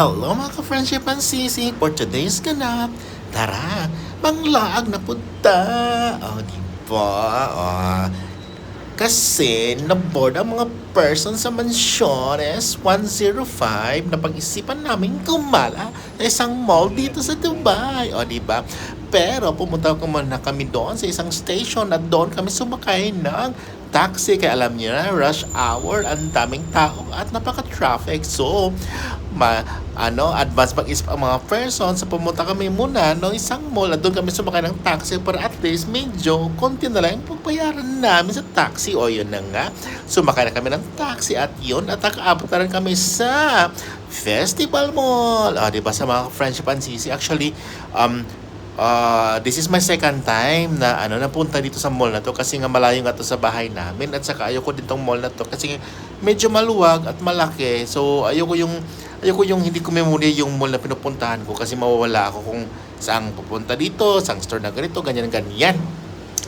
Hello mga ka-friendship and sisi for today's ganap. Tara, manglaag na punta. O, oh, diba? Oh, kasi naboard ang mga person sa Mansiones 105 na pag-isipan namin kumala sa isang mall dito sa Dubai. O, di ba? Pero pumunta ko muna kami doon sa isang station at doon kami sumakay ng taxi. Kaya alam niyo na, rush hour, ang daming tao at napaka-traffic. So, ma, ano, advance mag-isip ang mga person. So, pumunta kami muna ng isang mall at doon kami sumakay ng taxi para at least medyo konti na lang pagbayaran namin sa taxi. O, yun na nga. Sumakay na kami ng taxi at yun at nakaabot na kami sa Festival Mall. Ah, di ba sa mga friendship and sisi? Actually, um, Uh, this is my second time na ano napunta dito sa mall na to kasi nga malayo nga to sa bahay namin at saka ayoko din tong mall na to kasi medyo maluwag at malaki so ayoko yung ayoko yung hindi ko memory yung mall na pinupuntahan ko kasi mawawala ako kung saan pupunta dito, saan store na ganito, ganyan ganyan.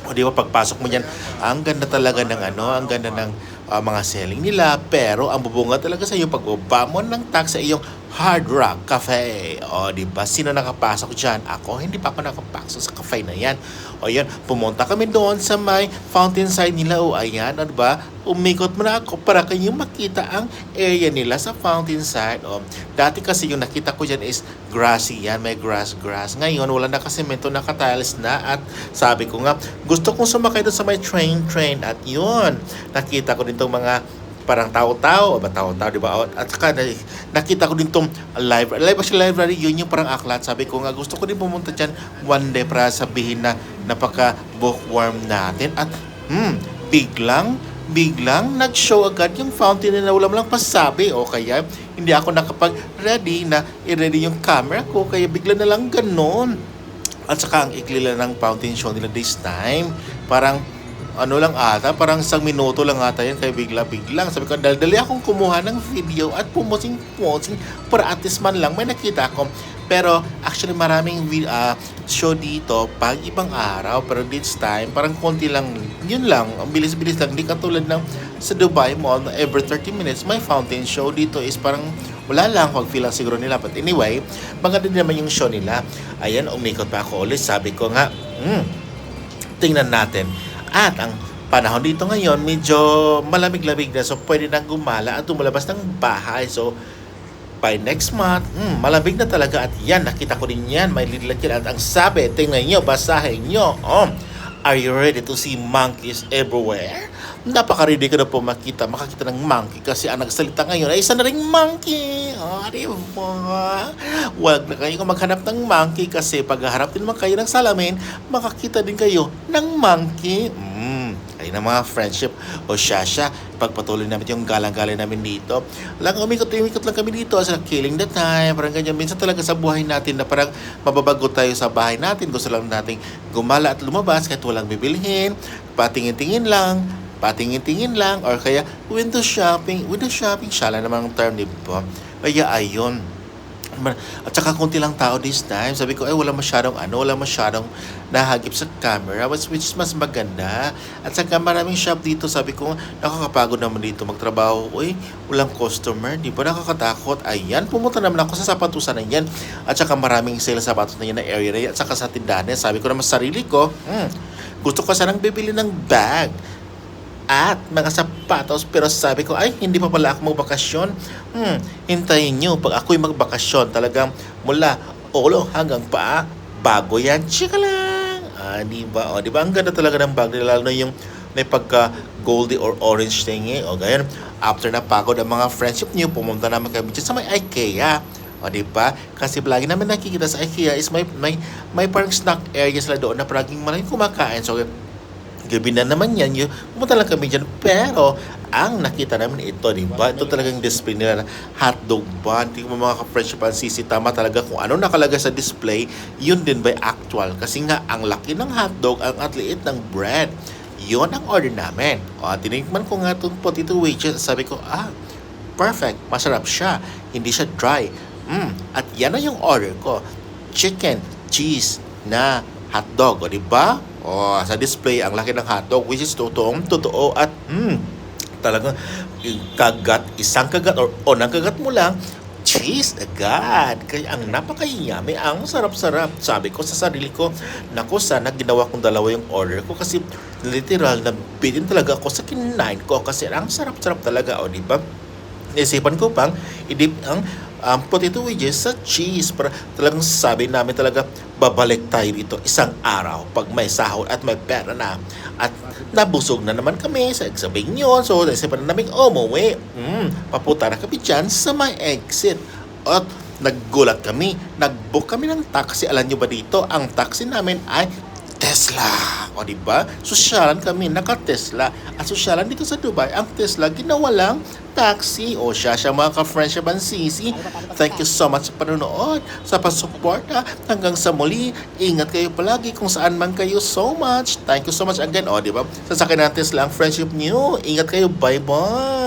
O di ba pagpasok mo diyan, ang ganda talaga ng ano, ang ganda ng uh, mga selling nila pero ang bubunga talaga sa iyo pag mo ng tax sa iyong Hard Rock Cafe. O, di ba? Sino nakapasok dyan? Ako, hindi pa ako nakapasok sa cafe na yan. O, yan. Pumunta kami doon sa may fountain side nila. O, ayan. O, di ba? Umikot mo na ako para kayong makita ang area nila sa fountain side. O, dati kasi yung nakita ko dyan is grassy yan. May grass, grass. Ngayon, wala na kasi mento nakatiles na. At sabi ko nga, gusto kong sumakay doon sa may train, train. At yun, nakita ko din tong mga parang tao-tao, ba tao-tao, di ba? At saka nakita ko din tong library. Live actually library, yun yung parang aklat. Sabi ko nga, gusto ko din pumunta dyan one day para sabihin na napaka bookworm natin. At hmm, biglang, biglang nag-show agad yung fountain na wala lang pasabi. O kaya, hindi ako nakapag-ready na i-ready yung camera ko. Kaya bigla na lang ganon. At saka ang ikli lang ng fountain show nila this time. Parang ano lang ata, parang isang minuto lang ata yan, kaya bigla-biglang. Sabi ko, dali akong kumuha ng video at pumusing-pusing para at man lang may nakita ako. Pero actually maraming uh, show dito pag ibang araw, pero this time parang konti lang, yun lang, ang bilis-bilis lang. Hindi katulad ng sa Dubai Mall every 30 minutes may fountain show. Dito is parang wala lang, pag feel siguro nila. But anyway, maganda din naman yung show nila. Ayan, umikot pa ako ulit. Sabi ko nga, hmm, tingnan natin at ang panahon dito ngayon, medyo malamig-lamig na. So, pwede nang gumala at tumulabas ng bahay. So, by next month, hmm, malamig na talaga. At yan, nakita ko din yan. May lilagyan. At ang sabi, tingnan nyo, basahin nyo. Oh, are you ready to see monkeys everywhere? Napaka-ready ko na po makita, makakita ng monkey kasi ang nagsalita ngayon ay isa na ring monkey. Oh, di ba? Huwag na kayo maghanap ng monkey kasi pag harap din naman kayo ng salamin, makakita din kayo ng monkey. Mm, ay na mga friendship o shasha, pagpatuloy namin yung galang-galang namin dito. Lang umikot-umikot lang kami dito sa killing the time, parang ganyan. Minsan talaga sa buhay natin na parang mababago tayo sa bahay natin. Gusto lang nating gumala at lumabas kahit walang bibilhin, patingin-tingin lang, patingin-tingin lang or kaya window shopping. Window shopping, siya lang naman ang term, di ba? Kaya ayun. At saka konti lang tao this time. Sabi ko, ay wala masyadong ano, wala masyadong nahagip sa camera, which, is mas maganda. At saka maraming shop dito, sabi ko, nakakapagod naman dito magtrabaho. Uy, walang customer, di ba nakakatakot? Ayan, pumunta naman ako sa sapatusan na yan. At saka maraming sale sa sapatos na yan na area. At saka sa tindahan sabi ko naman sa sarili ko, hmm, gusto ko sanang bibili ng bag at mga sapatos pero sabi ko ay hindi pa pala ako magbakasyon. Hmm, hintayin nyo pag ako'y magbakasyon talagang mula ulo hanggang paa bago yan. Chika lang. Ah, di ba? O, di ba? Ang ganda talaga ng bag lalo na yung may pagka goldy or orange thingy. O ganyan. After na pagod ang mga friendship niyo pumunta naman kami dyan sa may IKEA. O, di ba? Kasi lagi namin nakikita sa IKEA is may, may, may parang snack area sila doon na parang maraming kumakain. So, gabi na naman yan, yung, pumunta lang kami dyan. Pero, ang nakita namin ito, di ba? Ito talagang display nila na hotdog bun. Tingnan mo mga ka-French pansisi, tama talaga kung ano nakalagay sa display, yun din ba actual? Kasi nga, ang laki ng hotdog, ang atliit ng bread. Yun ang order namin. O, tinigman ko nga itong potato wedges. Sabi ko, ah, perfect. Masarap siya. Hindi siya dry. Mm, at yan na yung order ko. Chicken, cheese, na hotdog. O, di ba? Oh, sa display, ang laki ng hotdog, which is totoong totoo at mm, talagang kagat, isang kagat or onang kagat mo lang, cheese agad. Kaya ang napakayami, ang sarap-sarap. Sabi ko sa sarili ko, naku, sana ginawa kong dalawa yung order ko kasi literal na bitin talaga ako sa kinain ko kasi ang sarap-sarap talaga, o di ba? Naisipan ko pang idip ang um, potato wedges sa cheese. Para talagang sabi namin talaga babalik tayo dito isang araw pag may sahod at may pera na. At nabusog na naman kami sa examen yun so naisipan na namin umuwi. Mm, papunta na kami dyan sa may exit. At naggulat kami. Nagbook kami ng taxi. Alam nyo ba dito ang taxi namin ay Tesla. O di ba? Sosyalan kami, naka-Tesla. At sosyalan dito sa Dubai, ang Tesla ginawa lang taxi. O siya, siya mga ka-friends siya Sisi. Thank you so much sa panonood, sa pasuporta. Hanggang sa muli, ingat kayo palagi kung saan man kayo so much. Thank you so much again. O di ba? Sasakyan ng Tesla ang friendship niyo. Ingat kayo. Bye-bye.